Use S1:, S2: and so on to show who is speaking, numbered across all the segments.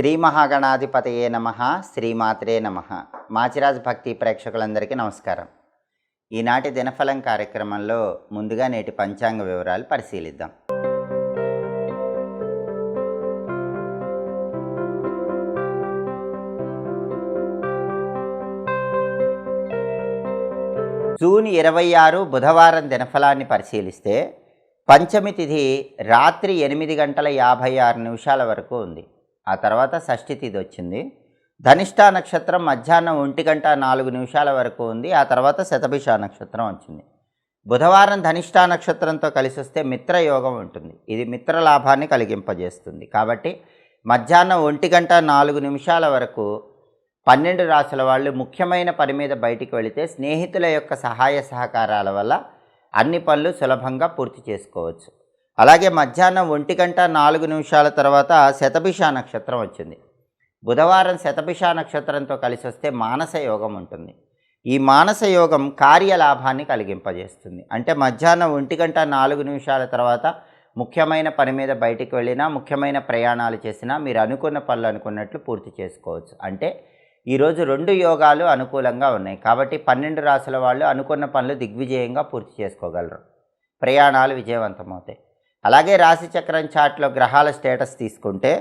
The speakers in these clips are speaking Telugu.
S1: శ్రీ మహాగణాధిపతయే నమ శ్రీమాత్రే నమ. మాచిరాజ్ భక్తి ప్రేక్షకులందరికీ నమస్కారం. ఈనాటి దినఫలం కార్యక్రమంలో ముందుగా నేటి పంచాంగ వివరాలు పరిశీలిద్దాం. జూన్ ఇరవై ఆరు బుధవారం దినఫలాన్ని పరిశీలిస్తే పంచమి తిథి రాత్రి ఎనిమిది గంటల యాభై ఆరు నిమిషాల వరకు ఉంది. ఆ తర్వాత షష్ఠి తిథి వచ్చింది. ధనిష్టా నక్షత్రం మధ్యాహ్నం ఒంటి గంట నాలుగు నిమిషాల వరకు ఉంది. ఆ తర్వాత శతభిష నక్షత్రం వచ్చింది. బుధవారం ధనిష్టా నక్షత్రంతో కలిసి వస్తే మిత్రయోగం ఉంటుంది. ఇది మిత్ర లాభాన్ని కలిగింపజేస్తుంది. కాబట్టి మధ్యాహ్నం ఒంటి గంట నాలుగు నిమిషాల వరకు పన్నెండు రాసుల వాళ్ళు ముఖ్యమైన పని మీద బయటికి వెళితే స్నేహితుల యొక్క సహాయ సహకారాల వల్ల అన్ని పనులు సులభంగా పూర్తి చేసుకోవచ్చు. అలాగే మధ్యాహ్నం ఒంటి గంట నాలుగు నిమిషాల తర్వాత శతభిష నక్షత్రం వచ్చింది. బుధవారం శతభిష నక్షత్రంతో కలిసి వస్తే మానస యోగం ఉంటుంది. ఈ మానస యోగం కార్యలాభాన్ని కలిగింపజేస్తుంది. అంటే మధ్యాహ్నం ఒంటి గంట నాలుగు నిమిషాల తర్వాత ముఖ్యమైన పని మీద బయటికి వెళ్ళినా ముఖ్యమైన ప్రయాణాలు చేసినా మీరు అనుకున్న పనులు అనుకున్నట్లు పూర్తి చేసుకోవచ్చు. అంటే ఈరోజు రెండు యోగాలు అనుకూలంగా ఉన్నాయి. కాబట్టి పన్నెండు రాసుల వాళ్ళు అనుకున్న పనులు దిగ్విజయంగా పూర్తి చేసుకోగలరు. ప్రయాణాలు విజయవంతమవుతాయి. అలాగే రాశి చక్రం చాట్లో గ్రహాల స్టేటస్ తీసుకుంటే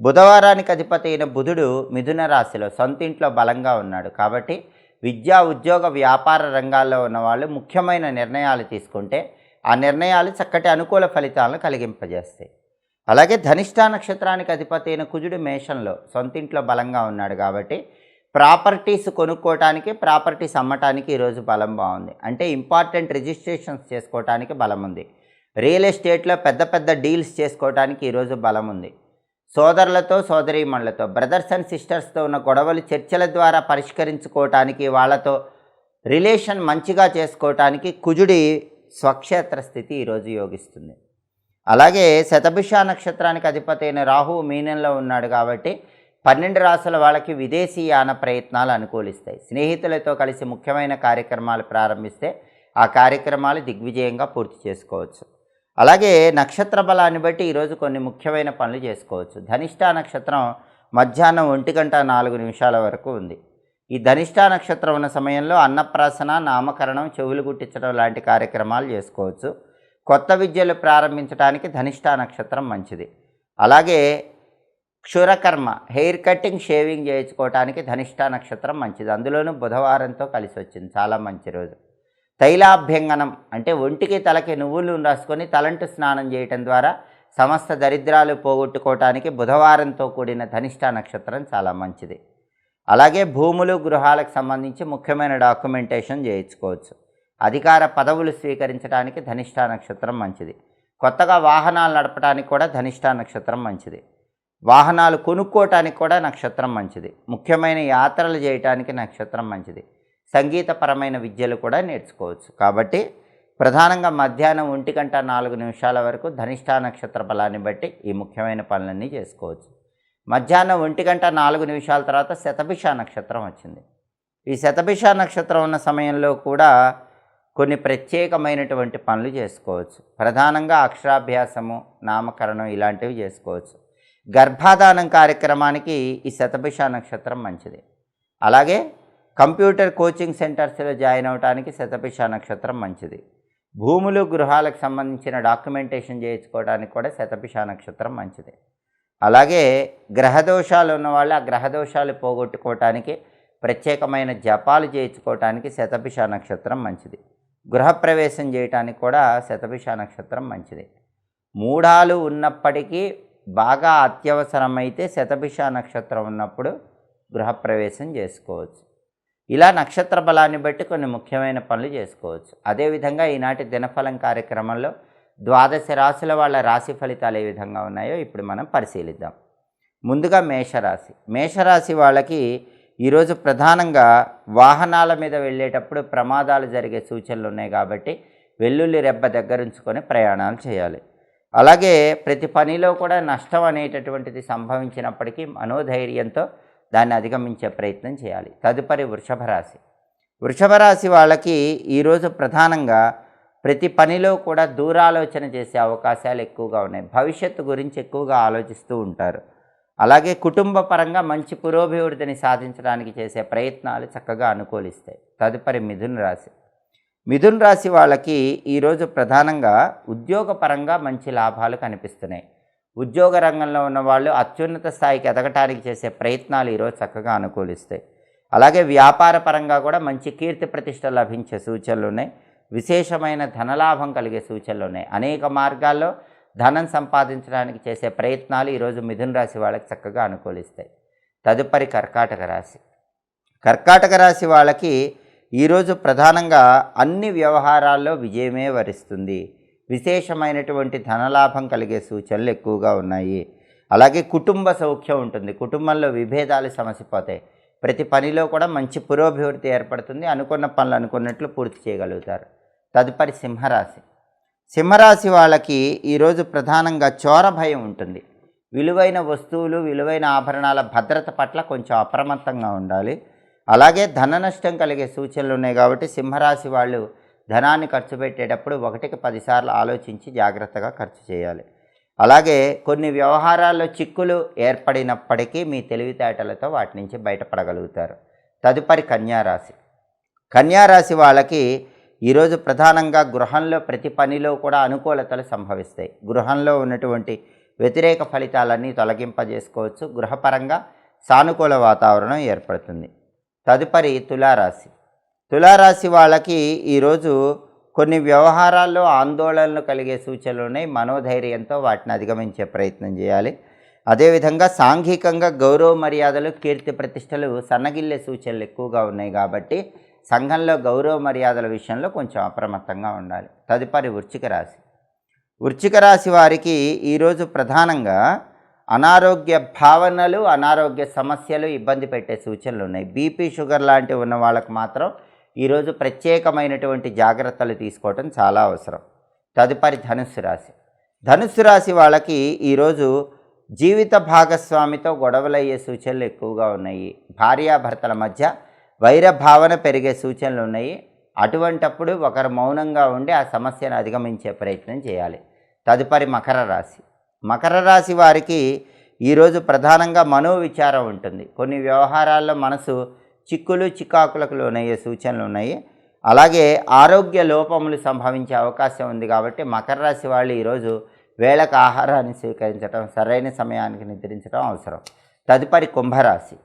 S1: బుధవారానికి అధిపతి అయిన బుధుడు మిథున రాశిలో సొంతింట్లో బలంగా ఉన్నాడు. కాబట్టి విద్యా ఉద్యోగ వ్యాపార రంగాల్లో ఉన్న వాళ్ళు ముఖ్యమైన నిర్ణయాలు తీసుకుంటే ఆ నిర్ణయాలు చక్కటి అనుకూల ఫలితాలను కలిగింపజేస్తాయి. అలాగే ధనిష్టా నక్షత్రానికి అధిపతి అయిన కుజుడు మేషంలో సొంతింట్లో బలంగా ఉన్నాడు కాబట్టి ప్రాపర్టీస్ కొనుక్కోవటానికి ప్రాపర్టీస్ అమ్మటానికి ఈరోజు బలం బాగుంది. అంటే ఇంపార్టెంట్ రిజిస్ట్రేషన్స్ చేసుకోవటానికి బలం ఉంది. రియల్ ఎస్టేట్లో పెద్ద పెద్ద డీల్స్ చేసుకోవటానికి ఈరోజు బలం ఉంది సోదరులతో సోదరీమణులతో బ్రదర్స్ అండ్ సిస్టర్స్తో ఉన్న గొడవలు చర్చల ద్వారా పరిష్కరించుకోవటానికి వాళ్ళతో రిలేషన్ మంచిగా చేసుకోవటానికి కుజుడి స్వక్షేత్ర స్థితి ఈరోజు యోగిస్తుంది. అలాగే శతభిష నక్షత్రానికి అధిపతి అయిన రాహు మీనంలో ఉన్నాడు కాబట్టి పన్నెండు రాసుల వాళ్ళకి విదేశీయాన ప్రయత్నాలు అనుకూలిస్తాయి. స్నేహితులతో కలిసి ముఖ్యమైన కార్యక్రమాలు ప్రారంభిస్తే ఆ కార్యక్రమాలు దిగ్విజయంగా పూర్తి చేసుకోవచ్చు. అలాగే నక్షత్ర బలాన్ని బట్టి ఈరోజు కొన్ని ముఖ్యమైన పనులు చేసుకోవచ్చు. ధనిష్టా నక్షత్రం మధ్యాహ్నం ఒంటి గంట నాలుగు నిమిషాల వరకు ఉంది. ఈ ధనిష్టా నక్షత్రం ఉన్న సమయంలో అన్నప్రాసన నామకరణం చెవులు గుట్టించడం లాంటి కార్యక్రమాలు చేసుకోవచ్చు. కొత్త విద్యలు ప్రారంభించడానికి ధనిష్టా నక్షత్రం మంచిది. అలాగే క్షురకర్మ హెయిర్ కటింగ్ షేవింగ్ చేయించుకోవటానికి ధనిష్టా నక్షత్రం మంచిది. అందులోనూ బుధవారంతో కలిసి వచ్చింది చాలా మంచి రోజు. తైలాభ్యంగనం అంటే ఒంటికి తలకి నువ్వులు రాసుకొని తలంటు స్నానం చేయటం ద్వారా సమస్త దరిద్రాలు పోగొట్టుకోవటానికి బుధవారంతో కూడిన ధనిష్టా నక్షత్రం చాలా మంచిది. అలాగే భూములు గృహాలకు సంబంధించి ముఖ్యమైన డాక్యుమెంటేషన్ చేయించుకోవచ్చు. అధికార పదవులు స్వీకరించడానికి ధనిష్టా నక్షత్రం మంచిది. కొత్తగా వాహనాలు నడపడానికి కూడా ధనిష్టా నక్షత్రం మంచిది. వాహనాలు కొనుక్కోవటానికి కూడా నక్షత్రం మంచిది. ముఖ్యమైన యాత్రలు చేయటానికి నక్షత్రం మంచిది. సంగీతపరమైన విద్యలు కూడా నేర్చుకోవచ్చు. కాబట్టి ప్రధానంగా మధ్యాహ్నం ఒంటి గంట నాలుగు నిమిషాల వరకు ధనిష్టా నక్షత్ర బలాన్ని బట్టి ఈ ముఖ్యమైన పనులన్నీ చేసుకోవచ్చు. మధ్యాహ్నం ఒంటి గంట నాలుగు నిమిషాల తర్వాత శతభిష నక్షత్రం వచ్చింది. ఈ శతభిష నక్షత్రం ఉన్న సమయంలో కూడా కొన్ని ప్రత్యేకమైనటువంటి పనులు చేసుకోవచ్చు. ప్రధానంగా అక్షరాభ్యాసము నామకరణం ఇలాంటివి చేసుకోవచ్చు. గర్భాధానం కార్యక్రమానికి ఈ శతభిష నక్షత్రం మంచిది. అలాగే కంప్యూటర్ కోచింగ్ సెంటర్స్లో జాయిన్ అవడానికి శతభిష నక్షత్రం మంచిది. భూములు గృహాలకు సంబంధించిన డాక్యుమెంటేషన్ చేయించుకోవడానికి కూడా శతభిష నక్షత్రం మంచిది. అలాగే గ్రహదోషాలు ఉన్నవాళ్ళు ఆ గ్రహదోషాలు పోగొట్టుకోవటానికి ప్రత్యేకమైన జపాలు చేయించుకోవటానికి శతభిష నక్షత్రం మంచిది. గృహప్రవేశం చేయటానికి కూడా శతభిష నక్షత్రం మంచిది. మూఢాలు ఉన్నప్పటికీ బాగా అత్యవసరమైతే శతభిష నక్షత్రం ఉన్నప్పుడు గృహప్రవేశం చేసుకోవచ్చు. ఇలా నక్షత్ర బలాన్ని బట్టి కొన్ని ముఖ్యమైన పనులు చేసుకోవచ్చు. అదేవిధంగా ఈనాటి దినఫలం కార్యక్రమంలో ద్వాదశ రాశుల వాళ్ళ రాశి ఫలితాలు ఏ విధంగా ఉన్నాయో ఇప్పుడు మనం పరిశీలిద్దాం. ముందుగా మేషరాశి. మేషరాశి వాళ్ళకి ఈరోజు ప్రధానంగా వాహనాల మీద వెళ్ళేటప్పుడు ప్రమాదాలు జరిగే సూచనలు ఉన్నాయి కాబట్టి వెల్లుల్లి రెబ్బ దగ్గరుంచుకొని ప్రయాణాలు చేయాలి. అలాగే ప్రతి పనిలో కూడా నష్టం అనేటటువంటిది సంభవించినప్పటికీ మనోధైర్యంతో దాన్ని అధిగమించే ప్రయత్నం చేయాలి. తదుపరి వృషభ రాశి. వృషభ రాశి వాళ్ళకి ఈరోజు ప్రధానంగా ప్రతి పనిలో కూడా దూరాలోచన చేసే అవకాశాలు ఎక్కువగా ఉన్నాయి. భవిష్యత్తు గురించి ఎక్కువగా ఆలోచిస్తూ ఉంటారు. అలాగే కుటుంబ పరంగా మంచి పురోభివృద్ధిని సాధించడానికి చేసే ప్రయత్నాలు చక్కగా అనుకూలిస్తాయి. తదుపరి మిథున రాశి. మిథున రాశి వాళ్ళకి ఈరోజు ప్రధానంగా ఉద్యోగపరంగా మంచి లాభాలు కనిపిస్తున్నాయి. ఉద్యోగ రంగంలో ఉన్న వాళ్ళు అత్యున్నత స్థాయికి ఎదగటానికి చేసే ప్రయత్నాలు ఈరోజు చక్కగా అనుకూలిస్తాయి. అలాగే వ్యాపార పరంగా కూడా మంచి కీర్తి ప్రతిష్ట లభించే సూచనలు ఉన్నాయి. విశేషమైన ధనలాభం కలిగే సూచనలు ఉన్నాయి. అనేక మార్గాల్లో ధనం సంపాదించడానికి చేసే ప్రయత్నాలు ఈరోజు మిథున రాశి వాళ్ళకి చక్కగా అనుకూలిస్తాయి. తదుపరి కర్కాటక రాశి. కర్కాటక రాశి వాళ్ళకి ఈరోజు ప్రధానంగా అన్ని వ్యవహారాల్లో విజయమే వరిస్తుంది. విశేషమైనటువంటి ధనలాభం కలిగే సూచనలు ఎక్కువగా ఉన్నాయి. అలాగే కుటుంబ సౌఖ్యం ఉంటుంది. కుటుంబంలో విభేదాలు సమసిపోతాయి. ప్రతి పనిలో కూడా మంచి పురోభివృద్ధి ఏర్పడుతుంది. అనుకున్న పనులు అనుకున్నట్లు పూర్తి చేయగలుగుతారు. తదుపరి సింహరాశి. సింహరాశి వాళ్ళకి ఈరోజు ప్రధానంగా చోర భయం ఉంటుంది. విలువైన వస్తువులు విలువైన ఆభరణాల భద్రత పట్ల కొంచెం అప్రమత్తంగా ఉండాలి. అలాగే ధన నష్టం కలిగే సూచనలు ఉన్నాయి కాబట్టి సింహరాశి వాళ్ళు ధనాన్ని ఖర్చు పెట్టేటప్పుడు ఒకటికి పదిసార్లు ఆలోచించి జాగ్రత్తగా ఖర్చు చేయాలి. అలాగే కొన్ని వ్యవహారాల్లో చిక్కులు ఏర్పడినప్పటికీ మీ తెలివితేటలతో వాటి నుంచి బయటపడగలుగుతారు. తదుపరి కన్యారాశి. కన్యారాశి వాళ్ళకి ఈరోజు ప్రధానంగా గృహంలో ప్రతి పనిలో కూడా అనుకూలతలు సంభవిస్తాయి. గృహంలో ఉన్నటువంటి వ్యతిరేక ఫలితాలన్నీ తొలగింపజేసుకోవచ్చు. గృహపరంగా సానుకూల వాతావరణం ఏర్పడుతుంది. తదుపరి తులారాశి. తులారాశి వాళ్ళకి ఈరోజు కొన్ని వ్యవహారాల్లో ఆందోళనలు కలిగే సూచనలు ఉన్నాయి. మనోధైర్యంతో వాటిని అధిగమించే ప్రయత్నం చేయాలి. అదేవిధంగా సాంఘికంగా గౌరవ మర్యాదలు కీర్తి ప్రతిష్టలు సన్నగిల్లే సూచనలు ఎక్కువగా ఉన్నాయి కాబట్టి సంఘంలో గౌరవ మర్యాదల విషయంలో కొంచెం అప్రమత్తంగా ఉండాలి. తదుపరి వృచ్చిక రాశి. వృచ్చిక రాశి వారికి ఈరోజు ప్రధానంగా అనారోగ్య భావనలు అనారోగ్య సమస్యలు ఇబ్బంది పెట్టే సూచనలు ఉన్నాయి. బీపీ షుగర్ లాంటివి ఉన్న వాళ్ళకు మాత్రం ఈరోజు ప్రత్యేకమైనటువంటి జాగ్రత్తలు తీసుకోవటం చాలా అవసరం. తదుపరి ధనుస్సు రాశి. ధనుస్సు రాశి వాళ్ళకి ఈరోజు జీవిత భాగస్వామితో గొడవలయ్యే సూచనలు ఎక్కువగా ఉన్నాయి. భార్యాభర్తల మధ్య వైర భావన పెరిగే సూచనలు ఉన్నాయి. అటువంటప్పుడు ఒకరు మౌనంగా ఉండి ఆ సమస్యను అధిగమించే ప్రయత్నం చేయాలి. తదుపరి మకర రాశి. మకర రాశి వారికి ఈరోజు ప్రధానంగా మనోవిచారం ఉంటుంది. కొన్ని వ్యవహారాల్లో మనసు చిక్కులు చికాకులకు లోనయ్యే సూచనలు ఉన్నాయి. అలాగే ఆరోగ్య లోపములు సంభవించే అవకాశం ఉంది కాబట్టి మకర రాశి వాళ్ళు ఈరోజు వేళకు ఆహారాన్ని స్వీకరించడం సరైన సమయానికి నిద్రించడం అవసరం. తదుపరి కుంభరాశి.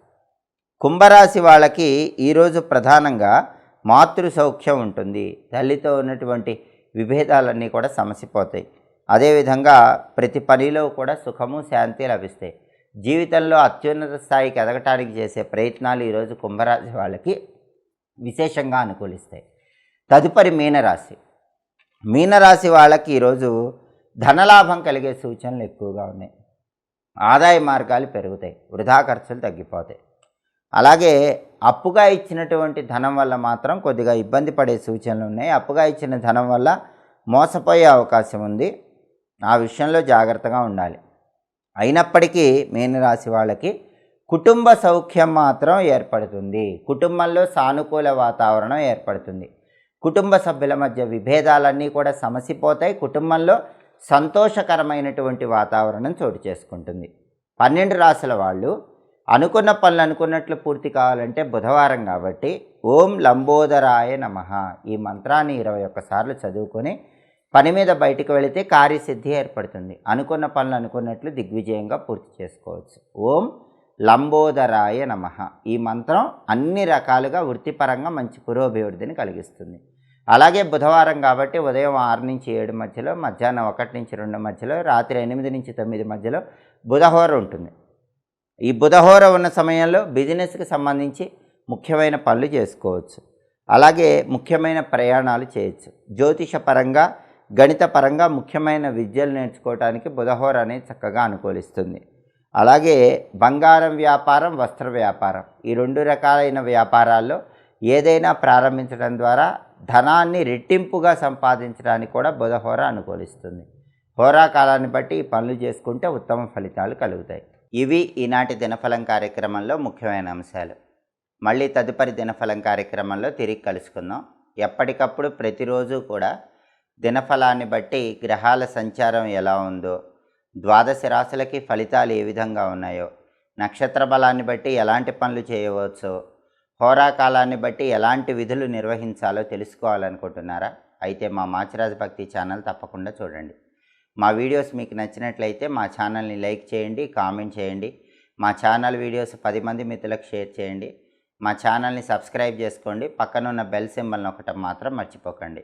S1: కుంభరాశి వాళ్ళకి ఈరోజు ప్రధానంగా మాతృ సౌఖ్యం ఉంటుంది. తల్లితో ఉన్నటువంటి విభేదాలన్నీ కూడా సమసిపోతాయి. అదేవిధంగా ప్రతి పనిలో కూడా సుఖము శాంతి లభిస్తాయి. జీవితంలో అత్యున్నత స్థాయికి ఎదగటానికి చేసే ప్రయత్నాలు ఈరోజు కుంభరాశి వాళ్ళకి విశేషంగా అనుకూలిస్తాయి. తదుపరి మీనరాశి. మీనరాశి వాళ్ళకి ఈరోజు ధనలాభం కలిగే సూచనలు ఎక్కువగా ఉన్నాయి. ఆదాయ మార్గాలు పెరుగుతాయి. వృధా ఖర్చులు తగ్గిపోతాయి. అలాగే అప్పుగా ఇచ్చినటువంటి ధనం వల్ల మాత్రం కొద్దిగా ఇబ్బంది పడే సూచనలు ఉన్నాయి. అప్పుగా ఇచ్చిన ధనం వల్ల మోసపోయే అవకాశం ఉంది. ఆ విషయంలో జాగ్రత్తగా ఉండాలి. అయినప్పటికీ మీనరాశి వాళ్ళకి కుటుంబ సౌఖ్యం మాత్రం ఏర్పడుతుంది. కుటుంబంలో సానుకూల వాతావరణం ఏర్పడుతుంది. కుటుంబ సభ్యుల మధ్య విభేదాలన్నీ కూడా సమసిపోతాయి. కుటుంబంలో సంతోషకరమైనటువంటి వాతావరణం చోటు చేసుకుంటుంది. పన్నెండు రాసుల వాళ్ళు అనుకున్న పనులు అనుకున్నట్లు పూర్తి కావాలంటే బుధవారం కాబట్టి ఓం లంబోదరాయ నమ ఈ మంత్రాన్ని ఇరవై ఒక్కసార్లు చదువుకొని పని మీద బయటికి వెళితే కార్యసిద్ధి ఏర్పడుతుంది. అనుకున్న పనులు అనుకున్నట్లు దిగ్విజయంగా పూర్తి చేసుకోవచ్చు. ఓం లంబోదరాయ నమ. ఈ మంత్రం అన్ని రకాలుగా వృత్తిపరంగా మంచి పురోభివృద్ధిని కలిగిస్తుంది. అలాగే బుధవారం కాబట్టి ఉదయం ఆరు నుంచి ఏడు మధ్యలో మధ్యాహ్నం ఒకటి నుంచి రెండు మధ్యలో రాత్రి ఎనిమిది నుంచి తొమ్మిది మధ్యలో బుధహోర ఉంటుంది. ఈ బుధహోర ఉన్న సమయంలో బిజినెస్కి సంబంధించి ముఖ్యమైన పనులు చేసుకోవచ్చు. అలాగే ముఖ్యమైన ప్రయాణాలు చేయొచ్చు. జ్యోతిష పరంగా గణిత పరంగా ముఖ్యమైన విద్యలు నేర్చుకోవటానికి బుధహోర అనేది చక్కగా అనుకూలిస్తుంది. అలాగే బంగారం వ్యాపారం వస్త్ర వ్యాపారం. ఈ రెండు రకాలైన వ్యాపారాల్లో ఏదైనా ప్రారంభించడం ద్వారా ధనాన్ని రెట్టింపుగా సంపాదించడానికి కూడా బుధహోర అనుకూలిస్తుంది. హోరా కాలాన్ని బట్టి ఈ పనులు చేసుకుంటే ఉత్తమ ఫలితాలు కలుగుతాయి. ఇవి ఈనాటి దినఫలం కార్యక్రమంలో ముఖ్యమైన అంశాలు. మళ్ళీ తదుపరి దినఫలం కార్యక్రమంలో తిరిగి కలుసుకుందాం. ఎప్పటికప్పుడు ప్రతిరోజు కూడా దినఫలాన్ని బట్టి గ్రహాల సంచారం ఎలా ఉందో ద్వాదశ రాశులకి ఫలితాలు ఏ విధంగా ఉన్నాయో నక్షత్ర బలాన్ని బట్టి ఎలాంటి పనులు చేయవచ్చో హోరాకాలాన్ని బట్టి ఎలాంటి విధులు నిర్వహించాలో తెలుసుకోవాలనుకుంటున్నారా? అయితే మా మాచిరాజ భక్తి ఛానల్ తప్పకుండా చూడండి. మా వీడియోస్ మీకు నచ్చినట్లయితే మా ఛానల్ని లైక్ చేయండి కామెంట్ చేయండి. మా ఛానల్ వీడియోస్ పది మంది మిత్రులకు షేర్ చేయండి. మా ఛానల్ని సబ్స్క్రైబ్ చేసుకోండి. పక్కనున్న బెల్ సింబల్ ఒకటం మాత్రం మర్చిపోకండి.